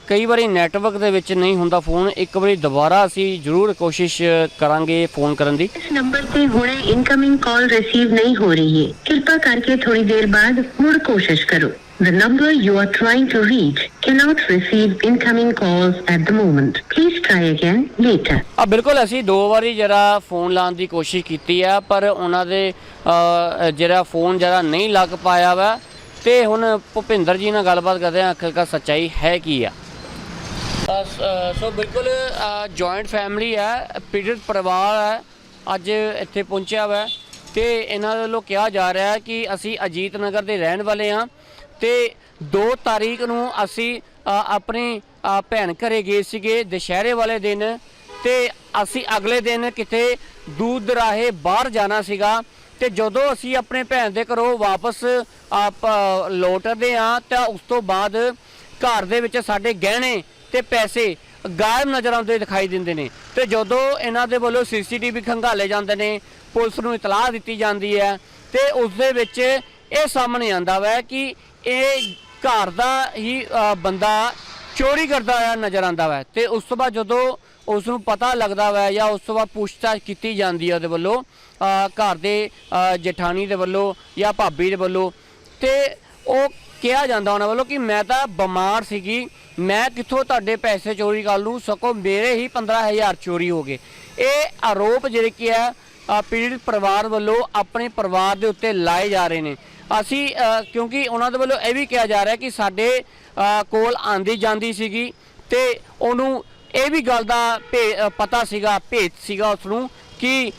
S2: ਕਈ ਵਾਰੀ ਨੈਟਵਰਕ ਦੇ ਵਿੱਚ ਨਹੀਂ ਹੁੰਦਾ ਫੋਨ ਇੱਕ ਵਾਰੀ ਦੁਬਾਰਾ ਅਸੀਂ ਜ਼ਰੂਰ ਕੋਸ਼ਿਸ਼ ਕਰਾਂਗੇ ਫੋਨ ਕਰਨ ਦੀ।
S5: ਇਸ ਨੰਬਰ ਤੇ ਹੁਣੇ ਇਨਕਮਿੰਗ ਕਾਲ ਰਿਸੀਵ ਨਹੀਂ ਹੋ ਰਹੀ ਹੈ। ਕਿਰਪਾ ਕਰਕੇ ਥੋੜੀ ਦੇਰ ਬਾਅਦ ਮੁੜ ਕੋਸ਼ਿਸ਼ ਕਰੋ। The number you are trying to reach cannot receive incoming calls at the moment. Please try again later.
S2: ਆ, ਬਿਲਕੁਲ, ਅਸੀਂ ਦੋ ਵਾਰੀ ਜਿਹੜਾ ਫੋਨ ਲਾਉਣ ਦੀ ਕੋਸ਼ਿਸ਼ ਕੀਤੀ ਆ, ਪਰ ਉਹਨਾਂ ਦੇ ਜਿਹੜਾ ਫੋਨ ਜਿਹੜਾ ਨਹੀਂ ਲੱਗ ਪਾਇਆ ਵਾ, ਤੇ ਹੁਣ ਭੁਪਿੰਦਰ ਜੀ ਨਾਲ ਗੱਲਬਾਤ ਕਰਦੇ ਆ, ਆਖਿਰਕਾਰ ਸੱਚਾਈ ਹੈ ਕੀ ਆ ਸੋ ਬਿਲਕੁਲ ਜੁਆਇੰਟ ਫੈਮਿਲੀ ਹੈ ਪੀੜਤ ਪਰਿਵਾਰ ਹੈ ਅੱਜ ਇੱਥੇ ਪਹੁੰਚਿਆ ਵਾ, ਤੇ ਇਹਨਾਂ ਦੇ ਵੱਲੋਂ ਕਿਹਾ ਜਾ ਰਿਹਾ ਹੈ ਕਿ ਅਸੀਂ ਅਜੀਤ ਨਗਰ ਦੇ ਰਹਿਣ ਵਾਲੇ ਹਾਂ ਤੇ 2 ਤਾਰੀਖ ਨੂੰ ਅਸੀਂ ਆਪਣੇ ਭੈਣ ਘਰੇ ਗਏ ਸੀਗੇ ਦੁਸ਼ਹਿਰੇ ਵਾਲੇ ਦਿਨ ਤੇ ਅਸੀਂ ਅਗਲੇ ਦਿਨ ਕਿਤੇ ਦੂਰ ਦਰਾਹੇ ਬਾਹਰ ਜਾਣਾ ਸੀਗਾ ਤੇ ਜਦੋਂ ਅਸੀਂ ਆਪਣੇ ਭੈਣ ਦੇ ਘਰੋਂ ਵਾਪਸ ਆਪ ਲੋਟਦੇ ਆ ਤਾਂ ਉਸ ਤੋਂ ਬਾਅਦ ਘਰ ਦੇ ਵਿੱਚ ਸਾਡੇ ਗਹਿਣੇ ਤੇ ਪੈਸੇ ਗਾਇਬ ਨਜ਼ਰ ਆਉਂਦੇ ਦਿਖਾਈ ਦਿੰਦੇ ਨੇ ਤੇ ਜਦੋਂ ਇਹਨਾਂ ਦੇ ਵੱਲੋਂ ਸੀਸੀਟੀਵੀ ਖੰਗਾਲੇ ਜਾਂਦੇ ਨੇ, ਪੁਲਿਸ ਨੂੰ ਇਤਲਾਹ ਦਿੱਤੀ ਜਾਂਦੀ ਹੈ ਤੇ ਉਸ ਦੇ ਵਿੱਚ ਇਹ ਸਾਹਮਣੇ ਆਂਦਾ ਵਾ ਕਿ ਇਹ ਘਰ ਦਾ ਹੀ ਬੰਦਾ ਚੋਰੀ ਕਰਦਾ ਹੋਇਆ ਨਜ਼ਰ ਆਂਦਾ ਵਾ। ਤੇ ਉਸ ਤੋਂ ਬਾਅਦ ਜਦੋਂ ਉਸ ਨੂੰ ਪਤਾ ਲੱਗਦਾ ਵਾ ਜਾਂ ਉਸ ਤੋਂ ਬਾਅਦ ਪੁੱਛਤਾਛ ਕੀਤੀ ਜਾਂਦੀ ਹੈ ਉਹਦੇ ਵੱਲੋਂ ਘਰ ਦੇ ਜਠਾਣੀ ਦੇ ਵੱਲੋਂ ਜਾਂ ਭਾਬੀ ਦੇ ਵੱਲੋਂ ਤੇ ਉਹ ਕਿਹਾ ਜਾਂਦਾ ਉਹਨਾਂ ਵੱਲੋਂ ਕਿ ਮੈਂ ਤਾਂ ਬਿਮਾਰ ਸੀਗੀ ਮੈਂ ਕਿੱਥੋਂ ਤੁਹਾਡੇ ਪੈਸੇ ਚੋਰੀ ਕਰ ਲੂੰ ਸਕੋ ਮੇਰੇ ਹੀ 15000 ਚੋਰੀ ਹੋ ਗਏ। ਇਹ ਆਰੋਪ ਜਿਹੜੇ ਕਿ ਹੈ ਅ, ਪੀੜਿਤ ਪਰਿਵਾਰ ਵੱਲੋਂ ਆਪਣੇ ਪਰਿਵਾਰ ਦੇ ਉੱਤੇ ਲਾਏ ਜਾ ਰਹੇ ਨੇ। ਅਸੀਂ ਕਿਉਂਕਿ ਉਹਨਾਂ ਦੇ ਵੱਲੋਂ ਇਹ ਵੀ ਕਿਹਾ ਜਾ ਰਿਹਾ ਕਿ ਸਾਡੇ ਕੋਲ ਆਂਦੀ ਜਾਂਦੀ ਸੀਗੀ ਤੇ ਉਹਨੂੰ ਇਹ ਵੀ ਗੱਲ ਦਾ ਭੇ- ਪਤਾ ਸੀਗਾ, ਭੇਤ ਸੀਗਾ ਉਸ ਨੂੰ ਕਿ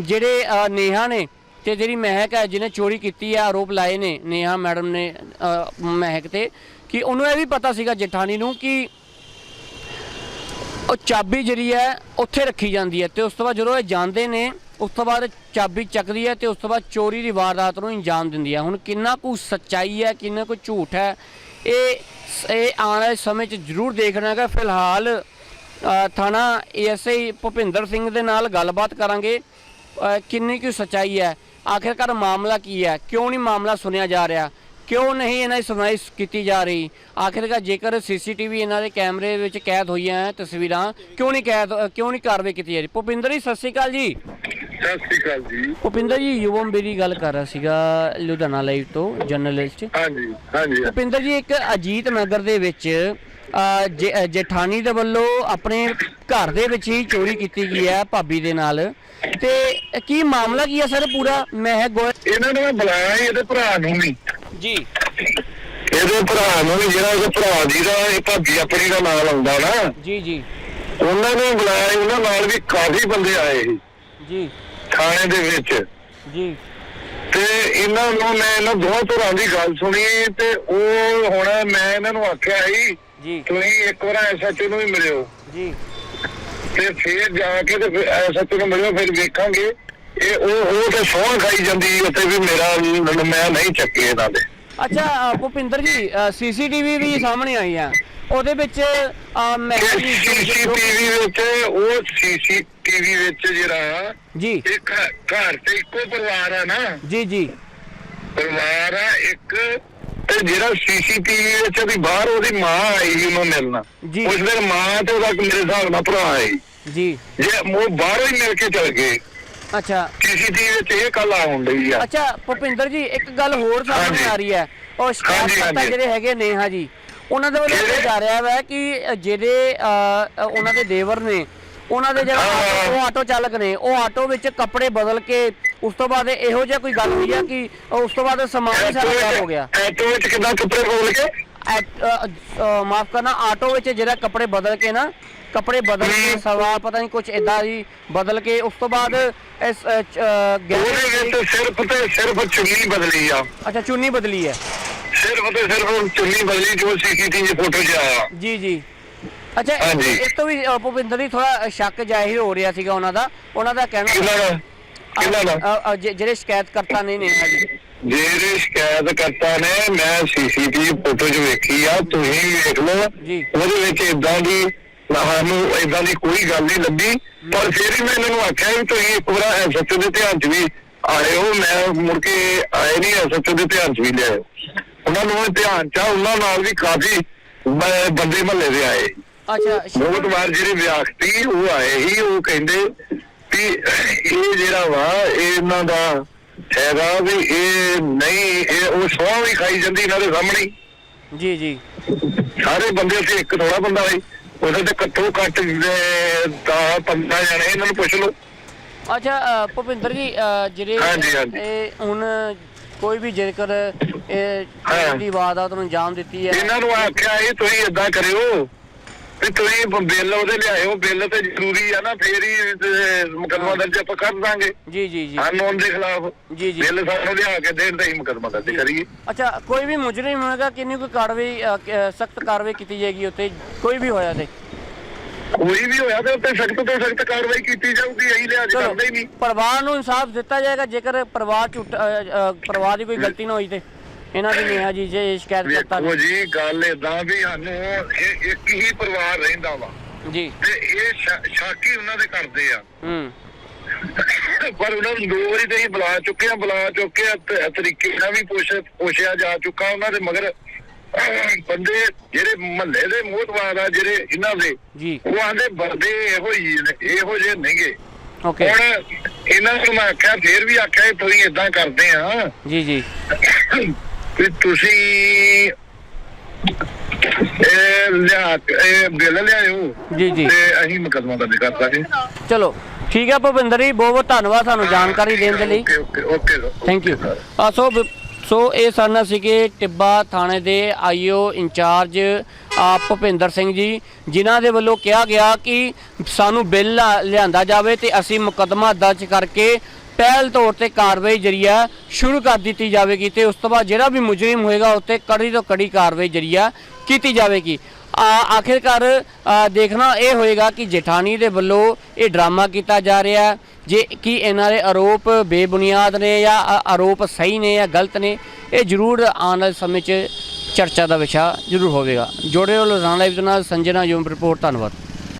S2: ਜਿਹੜੇ ਨੇਹਾ ਨੇ ਤੇ ਜਿਹੜੀ ਮਹਿਕ ਹੈ, ਜਿਹਨੇ ਚੋਰੀ ਕੀਤੀ ਹੈ, ਆਰੋਪ ਲਾਏ ਨੇ ਨੇਹਾ ਮੈਡਮ ਨੇ ਮਹਿਕ ਤੇ, ਕਿ ਉਹਨੂੰ ਇਹ ਵੀ ਪਤਾ ਸੀਗਾ ਜਠਾਣੀ ਨੂੰ ਕਿ ਉਹ ਚਾਬੀ ਜਿਹੜੀ ਹੈ, ਉੱਥੇ ਰੱਖੀ ਜਾਂਦੀ ਹੈ ਤੇ ਉਸ ਤੋਂ ਬਾਅਦ ਜਦੋਂ ਇਹ ਜਾਂਦੇ ਨੇ ਉਸ ਤੋਂ ਬਾਅਦ ਚਾਬੀ ਚੱਕਦੀ ਹੈ ਤੇ ਉਸ ਤੋਂ ਬਾਅਦ ਚੋਰੀ ਦੀ ਵਾਰਦਾਤ ਨੂੰ ਅੰਜਾਮ ਦਿੰਦੀ ਹੈ। ਹੁਣ ਕਿੰਨਾ ਕੁ ਸੱਚਾਈ ਹੈ ਕਿੰਨਾ ਕੁ ਝੂਠ ਹੈ ਇਹ ਇਹ ਆਉਣ ਵਾਲੇ ਸਮੇਂ 'ਚ ਜ਼ਰੂਰ ਦੇਖਣਾ ਹੈਗਾ। ਫਿਲਹਾਲ ਅ, ਥਾਣਾ ਏਐਸਆਈ ਭੁਪਿੰਦਰ ਸਿੰਘ ਦੇ ਨਾਲ ਗੱਲਬਾਤ ਕਰਾਂਗੇ। ਕਿੰਨੀ ਕੁ ਸੱਚਾਈ ਹੈ ਆਖਿਰਕਾਰ ਮਾਮਲਾ ਕੀ ਹੈ ਕਿਉਂ ਨਹੀਂ ਮਾਮਲਾ ਸੁਣਿਆ ਜਾ ਰਿਹਾ? ਕਿਉਂ ਨਹੀਂ ਇਹਨਾਂ ਦੀ ਸੁਣਵਾਈ ਕੀਤੀ ਜਾ ਰਹੀ? ਆਖਿਰਕਾਰ ਜੇਕਰ ਸੀਸੀਟੀਵੀ ਇਹਨਾਂ ਦੇ ਕੈਮਰੇ ਵਿੱਚ ਕੈਦ ਹੋਈਆਂ ਹੈ ਤਸਵੀਰਾਂ ਕਿਉਂ ਨਹੀਂ ਕੈਦ ਕਿਉਂ ਨਹੀਂ ਕਾਰਵਾਈ ਕੀਤੀ ਜਾ ਰਹੀ? ਭੁਪਿੰਦਰ ਜੀ ਸਤਿ ਸ਼੍ਰੀ ਅਕਾਲ ਜੀ।
S4: ਸਤਿ ਸ੍ਰੀ ਅਕਾਲ ਜੀ।
S2: ਭੁਪਿੰਦਰ ਜੀ ਯੁਵਮ ਬੇਰੀ ਗੱਲ ਕਰ ਰਿਹਾ ਸੀਗਾ ਲੁਧਿਆਣਾ ਲਾਈਵ ਤੋਂ ਜਰਨਲਿਸਟ
S4: ਹਾਂਜੀ ਹਾਂਜੀ।
S2: ਭੁਪਿੰਦਰ ਜੀ ਇੱਕ ਅਜੀਤ ਨਗਰ ਦੇ ਵਿੱਚ ਅ, ਜੇ- ਅ, ਜੇਠਾਣੀ ਦੇ ਵੱਲੋਂ ਆਪਣੇ ਘਰ ਦੇ ਵਿੱਚ ਹੀ ਚੋਰੀ ਕੀਤੀ ਗਈ ਹੈ ਭਾਬੀ ਦੇ ਨਾਲ। ਤੇ ਕੀ ਮਾਮਲਾ ਕੀ ਹੈ ਸਰ ਪੂਰਾ? ਮੈਂ
S4: ਇਹਨਾਂ ਨੇ ਮੈਂ ਬੁਲਾਇਆ ਇਹਦੇ ਭਰਾ ਨੂੰ ਵੀ।
S2: ਜੀ।
S4: ਇਹਦੇ ਭਰਾ ਨੂੰ ਵੀ ਜਿਹੜਾ ਇਹਦੇ ਭਰਾ ਜੀ ਦਾ ਇਹ ਭਾਬੀ ਆਪਣੀ ਦਾ ਨਾਮ ਆਉਂਦਾ ਨਾ।
S2: ਜੀ ਜੀ।
S4: ਉਹਨਾਂ ਨੇ ਬੁਲਾਇਆ ਸੀ, ਉਹਨਾਂ ਨਾਲ ਵੀ ਕਾਫੀ ਬੰਦੇ ਆਏ ਸੀ।
S2: ਜੀ।
S4: ਥਾਣੇ ਦੇ ਵਿੱਚ।
S2: ਜੀ।
S4: ਤੇ ਇਹਨਾਂ ਨੂੰ ਮੈਂ ਇਹਨਾਂ ਦੋਹਾਂ ਧਿਰਾਂ ਦੀ ਗੱਲ ਸੁਣੀ ਤੇ ਉਹ ਹੁਣ ਮੈਂ ਇਹਨਾਂ ਨੂੰ ਆਖਿਆ ਸੀ
S2: ਜੀ।
S4: ਤੁਸੀਂ ਇੱਕ ਵਾਰ ਐਸਐਚਓ ਨੂੰ ਵੀ ਮਿਲਿਓ।
S2: ਜੀ।
S4: ਤੇ ਫਿਰ ਜਾ ਕੇ ਤੇ ਐਸਐਚਓ ਨੂੰ ਮਿਲਿਓ ਫਿਰ ਵੇਖਾਂਗੇ। ਇਹ ਉਹ ਉਹ ਤੇ ਸੌਂ ਖਾਈ ਜਾਂਦੀ ਉੱਤੇ ਵੀ ਮੇਰਾ ਮੈਂ ਨਹੀਂ ਚੱਕੇ ਇਹਨਾਂ ਦੇ।
S2: ਅੱਛਾ ਅ, ਭੁਪਿੰਦਰ ਜੀ ਸੀਸੀਟੀਵੀ ਵੀ ਸਾਹਮਣੇ ਆਈ ਆ। ਉਹਦੇ ਵਿੱਚ ਅ,
S4: ਸੀਸੀਟੀਵੀ ਵਿੱਚ ਉਹ ਸੀਸੀਟੀਵੀ ਵਿੱਚ ਜਿਹੜਾ
S2: ਜੀ।
S4: ਇੱਕ ਘਰ ਤੇ ਇੱਕੋ ਪਰਿਵਾਰ ਆ ਨਾ।
S2: ਜੀ ਜੀ।
S4: ਪਰਿਵਾਰ ਆ ਇੱਕ ਤੇ ਜਿਹੜਾ ਸੀਸੀਟੀਵੀ ਵਿੱਚ ਉਹਦੀ ਬਾਹਰ ਉਹਦੀ ਮਾਂ ਆਈ ਸੀ ਉਹਨੂੰ ਮਿਲਣਾ।
S2: ਜੀ।
S4: ਉਸ ਦਿਨ ਮਾਂ ਤੇ ਉਹਦਾ ਮੇਰੇ ਹਿਸਾਬ ਨਾਲ ਭਰਾ ਆਈ
S2: ਜੀ।
S4: ਜੇ ਉਹ ਬਾਹਰੋਂ ਹੀ ਮਿਲ ਕੇ ਚਲ ਗਏ।
S2: ਅੱਛਾ
S4: ਸੀਸੀਟੀਵੀ ਵਿੱਚ ਇਹ ਕੱਲ ਆਉਣ ਡਈ ਆ
S2: ਅੱਛਾ ਭੁਪਿੰਦਰ ਜੀ ਇੱਕ ਗੱਲ ਹੋਰ ਸਾਹਮਣੇ। ਆ ਰਹੀ ਹੈ ਉਹ ਸ਼ਿਕਾਇਤ। ਜਿਹੜੇ ਹੈਗੇ ਨੇਹਾ ਜੀ ਉਹਨਾਂ ਦੇ ਵੱਲੋਂ ਜਾ ਰਿਹਾ ਹੈ ਕਿ ਜਿਹੜੇ ਉਹਨਾਂ ਦੇ ਦੇਵਰ ਨੇ ਉਹਨਾਂ ਦੇ ਜਿਹੜਾ
S4: ਹਾਂ।
S2: ਆਟੋ- ਉਹ ਆਟੋ ਚਾਲਕ ਨੇ ਉਹ ਆਟੋ ਵਿੱਚ ਕੱਪੜੇ ਬਦਲ ਕੇ ਉਸ ਤੋਂ ਬਾਅਦ ਇਹੋ ਜਿਹਾ ਕੋਈ ਗੱਲ ਹੋਈ ਆ ਕਿ ਉਸ ਤੋਂ ਬਾਅਦ ਸਮਾਨ ਹੀ ਸਾਰਾ ਹੋ ਗਿਆ
S4: ਐਟੋ ਵਿੱਚ ਕਿੱਦਾਂ ਕੱਪੜੇ ਬੋਲ ਕੇ
S2: ਮਾਫ ਕਰਨਾ ਆਟੋ ਵਿੱਚ ਜਿਹੜਾ ਕੱਪੜੇ ਬਦਲ ਕੇ ਨਾ ਕੱਪੜੇ ਬਦਲ ਕੇ। ਸਲਵਾਰ ਪਤਾ ਨਹੀਂ ਕੁਝ ਇਦਾਂ ਦੀ ਬਦਲ ਕੇ ਉਸ ਤੋਂ ਬਾਅਦ ਇਸ
S4: ਉਹਦੇ ਵਿੱਚ ਸਿਰਫ ਤੇ ਸਿਰਫ ਚੁੰਨੀ ਬਦਲੀ ਆ।
S2: ਅੱਛਾ ਚੁੰਨੀ ਬਦਲੀ ਹੈ।
S4: ਸਿਰਫ ਤੇ ਸਿਰਫ ਚੁੰਨੀ ਬਦਲੀ ਜੋ ਸੀਸੀਟੀਵੀ ਫੋਟੋ 'ਚ ਆਇਆ
S2: ਜੀ ਜੀ। ਅੱਛਾ ਇਹ-
S4: ਹਾਂਜੀ।
S2: ਇਸ ਤੋਂ ਵੀ ਅ, ਭੁਪਿੰਦਰ ਜੀ ਥੋੜਾ ਸ਼ੱਕ ਜ਼ਾਹਿਰ ਹੋ ਰਿਹਾ ਸੀਗਾ ਉਹਨਾਂ ਦਾ। ਉਹਨਾਂ ਦਾ ਕਹਿਣਾ
S4: ਕਿਹਨਾਂ ਦਾ? ਕਿਹਨਾਂ ਦਾ?
S2: ਅ, ਅ, ਜਿ- ਜਿਹੜੇ ਸ਼ਿਕਾਇਤ ਕਰਤਾ ਨੇ ਨੇਹਾ ਜੀ
S4: ਜਿਹੜੇ ਸ਼ਿਕਾਇਤ ਕਰਤਾ ਨੇ ਮੈਂ ਸੀਸੀਟੀਵੀ ਫੋਟੋ 'ਚ ਵੇਖੀ ਆ ਤੁਸੀਂ ਵੀ ਵੇਖ ਲਓ।
S2: ਜੀ।
S4: ਉਹਦੇ ਵਿੱਚ ਇਦਾਂ ਦੀ ਸਾਨੂੰ ਇਦਾਂ ਦੀ ਕੋਈ ਗੱਲ ਨਹੀਂ ਲੱਭੀ ਪਰ ਫਿਰ ਵੀ ਮੈਂ ਇਹਨਾਂ ਨੂੰ ਆਖਿਆ ਵੀ ਤੁਸੀਂ ਇੱਕ ਵਾਰ ਐਸਐਚਓ ਦੇ ਧਿਆਨ 'ਚ ਵੀ ਆਏ ਹੋ। ਮੈਂ ਮੁੜ ਕੇ ਆਏ ਨਹੀਂ ਐਸਐਚਓ ਦੇ ਧਿਆਨ 'ਚ ਵੀ ਲਿਆਏ ਉਹਨਾਂ ਨੂੰ ਧਿਆਨ 'ਚ ਉਹਨਾਂ ਨਾਲ ਵੀ ਕਾਫੀ ਬੰਦੇ ਮਹੱਲੇ ਦੇ ਆਏ।
S2: ਅੱਛਾ
S4: ਬਹੁਤ ਵਾਰ ਜਿਹੜੇ ਵਿਅਕਤੀ ਉਹ ਆਏ ਹੀ ਉਹ ਕਹਿੰਦੇ ਵੀ ਇਹ ਜਿਹੜਾ ਵਾ ਇਹ ਇਹਨਾਂ ਦਾ ਹੈਗਾ ਵੀ ਇਹ ਨਹੀਂ ਇਹ ਉਹ ਸੌਂ ਵੀ ਖਾਈ ਜਾਂਦੀ ਇਹਨਾਂ ਦੇ ਸਾਹਮਣੇ। ਹੀ।
S2: ਜੀ ਜੀ।
S4: ਸਾਰੇ ਬੰਦੇ ਤੇ ਇੱਕ ਥੋੜਾ ਬੰਦਾ ਹੋਈ ਉਹਦੇ ਤੇ ਕੱਟੋ ਕੱਟ ਦਾ 15 ਜਣੇ ਇਹਨਾਂ ਨੂੰ ਪੁੱਛ ਲਓ
S2: ਅੱਛਾ ਭੁਪਿੰਦਰ ਜੀ ਜਿਹੜੇ। ਇਹ ਹੁਣ ਕੋਈ ਵੀ ਜੇਕਰ ਇਹ। ਦੀ ਵਾਰਦਾਤ ਨੂੰ ਅੰਜਾਮ ਦਿੱਤੀ ਹੈ
S4: ਇਹਨਾਂ ਨੂੰ ਆਖਿਆ ਇਹ ਤੁਸੀਂ ਇਦਾਂ ਕਰਿਓ ਵੀ ਤੁਸੀਂ ਬਿੱਲ ਉਹਦੇ ਲਿਆਇਓ ਬਿੱਲ ਤੇ ਜ਼ਰੂਰੀ ਆ ਨਾ ਫੇਰ ਹੀ ਮੁਕੱਦਮਾ ਦਰਜ ਆਪਾਂ ਕਰ ਦਾਂਗੇ।
S2: ਜੀ ਜੀ ਜੀ।
S4: ਕਾਨੂੰਨ ਦੇ ਖਿਲਾਫ
S2: ਜੀ ਜੀ।
S4: ਬਿੱਲ ਸਾਨੂੰ ਲਿਆ ਕੇ ਦੇਣ ਤਾਂ ਹੀ ਮੁਕੱਦਮਾ ਦਰਜ ਕਰੀਏ।
S2: ਅੱਛਾ ਕੋਈ ਵੀ ਮੁਜਰਮ ਹੋਏਗਾ ਕਿੰਨੀ ਕੋਈ ਕਾਰਵਾਈ ਸਖਤ ਕਾਰਵਾਈ ਕੀਤੀ ਜਾਏਗੀ ਉੱਤੇ ਕੋਈ ਵੀ ਹੋਇਆ ਤੇ?
S4: ਕੋਈ ਵੀ ਹੋਇਆ ਤੇ ਉੱਤੇ ਸਖਤ ਤੋਂ ਸਖਤ ਕਾਰਵਾਈ ਕੀਤੀ ਜਾਊਗੀ ਇਹੀ
S2: ਚਲੋ
S4: ਕਰਦੇ ਹੀ ਨਹੀਂ।
S2: ਪਰਿਵਾਰ ਨੂੰ ਇਨਸਾਫ ਦਿੱਤਾ ਜਾਏਗਾ ਜੇਕਰ ਪਰਿਵਾਰ ਅ, ਪਰਿਵਾਰ ਦੀ ਕੋਈ ਗਲਤੀ ਨਾ ਹੋਈ ਤੇ। ਇਹਨਾਂ ਦੀ ਨਿਆ ਜੀ ਜੇ ਸ਼ਿਕਾਇਤ ਕਰਤਾ
S4: ਵੇਖੋ ਜੀ ਗੱਲ ਏਦਾਂ ਵੀ ਸਾਨੂੰ ਇਹ ਇੱਕ ਹੀ ਪਰਿਵਾਰ ਰਹਿੰਦਾ ਵਾ।
S2: ਜੀ।
S4: ਤੇ ਇਹ ਸ਼ਾ- ਸ਼ਾਕੀ ਉਹਨਾਂ ਦੇ ਕਰਦੇ ਆ।
S2: ਹੂੰ।
S4: ਪਰ ਉਹਨਾਂ ਨੂੰ ਦੋ ਵਾਰੀ ਤੇ ਹੀ ਬੁਲਾ ਚੁੱਕੇ ਆ ਬੁਲਾ ਚੁੱਕੇ ਆ ਤ- ਤਰੀਕੇ ਨਾਲ ਵੀ ਪੁੱਛ ਪੁੱਛਿਆ ਜਾ ਚੁੱਕਾ ਉਹਨਾਂ ਦੇ ਮਗਰ। ਬੰਦੇ ਜਿਹੜੇ ਮਹੱਲੇ ਦੇ ਮੋਹਤਵਾਰ ਆ ਜਿਹੜੇ ਇਹਨਾਂ ਦੇ
S2: ਜੀ।
S4: ਉਹ ਆਂਦੇ ਬੰਦੇ ਇਹੋ ਹੀ ਨੇ ਇਹੋ ਜਿਹੇ ਨਹੀਂਗੇ
S2: ਓਕੇ।
S4: ਹੁਣ ਇਹਨਾਂ ਨੂੰ ਮੈਂ ਆਖਿਆ ਫੇਰ ਵੀ ਆਖਿਆ ਵੀ ਤੁਸੀਂ ਇਦਾਂ ਕਰਦੇ ਆ।
S2: ਜੀ ਜੀ।
S4: ਵੀ ਤੁਸੀਂ ਇਹ ਲਿਆ ਇਹ ਬਿੱਲ ਲਿਆਇਓ
S2: ਜੀ ਜੀ।
S4: ਤੇ ਅਸੀਂ ਮੁਕੱਦਮਾ ਦਰਜ ਕਰ ਦਾਂਗੇ।
S2: ਚਲੋ ਠੀਕ ਹੈ ਭੁਪਿੰਦਰ ਜੀ ਬਹੁਤ ਬਹੁਤ ਧੰਨਵਾਦ ਸਾਨੂੰ ਜਾਣਕਾਰੀ ਦੇਣ ਦੇ ਲਈ।
S4: Okay okay.
S2: ਥੈਂਕ ਯੂ ਆ ਸੋ ਬ- ਸੋ ਇਹ ਸਨ ਸੀਗੇ ਟਿੱਬਾ ਥਾਣੇ ਦੇ ਆਈਓ ਇੰਚਾਰਜ ਆ ਭੁਪਿੰਦਰ ਸਿੰਘ ਜੀ ਜਿਨ੍ਹਾਂ ਦੇ ਵੱਲੋਂ ਕਿਹਾ ਗਿਆ ਕਿ ਸਾਨੂੰ ਬਿੱਲ ਲਿਆ- ਲਿਆਂਦਾ ਜਾਵੇ ਤੇ ਅਸੀਂ ਮੁਕੱਦਮਾ ਦਰਜ ਕਰਕੇ ਪਹਿਲ ਤੌਰ ਤੇ ਕਾਰਵਾਈ ਜਰੀਆ ਸ਼ੁਰੂ ਕਰ ਦਿੱਤੀ ਜਾਵੇਗੀ ਤੇ ਉਸ ਤੋਂ ਬਾਅਦ ਜਿਹੜਾ ਵੀ ਮੁਜਰਮ ਹੋਏਗਾ ਉੱਤੇ ਕੜੀ ਤੋਂ ਕੜੀ ਕਾਰਵਾਈ ਜਰੀਆ ਕੀਤੀ ਜਾਵੇਗੀ। ਆਖਿਰਕਾਰ ਦੇਖਣਾ ਇਹ ਹੋਏਗਾ ਕਿ ਜੇਠਾਣੀ ਦੇ ਵੱਲੋਂ ਇਹ ਡਰਾਮਾ ਕੀਤਾ ਜਾ ਰਿਹਾ ਜੇ ਕਿ ਇਹਨਾਂ ਦੇ ਆਰੋਪ ਬੇਬੁਨਿਆਦ ਨੇ ਜਾਂ ਆਰੋਪ ਸਹੀ ਨੇ ਜਾਂ ਗਲਤ ਨੇ, ਇਹ ਜ਼ਰੂਰ ਆਉਣ ਵਾਲੇ ਸਮੇਂ 'ਚ ਚਰਚਾ ਦਾ ਵਿਸ਼ਾ ਜ਼ਰੂਰ ਹੋਵੇਗਾ। ਜੋੜੇ ਰਹੋ, ਲੁਧਿਆਣਾ ਲਾਈਵ ਦੇ ਨਾਲ ਸੰਜਨਾ ਯੂਮ ਰਿਪੋਰਟ, ਧੰਨਵਾਦ।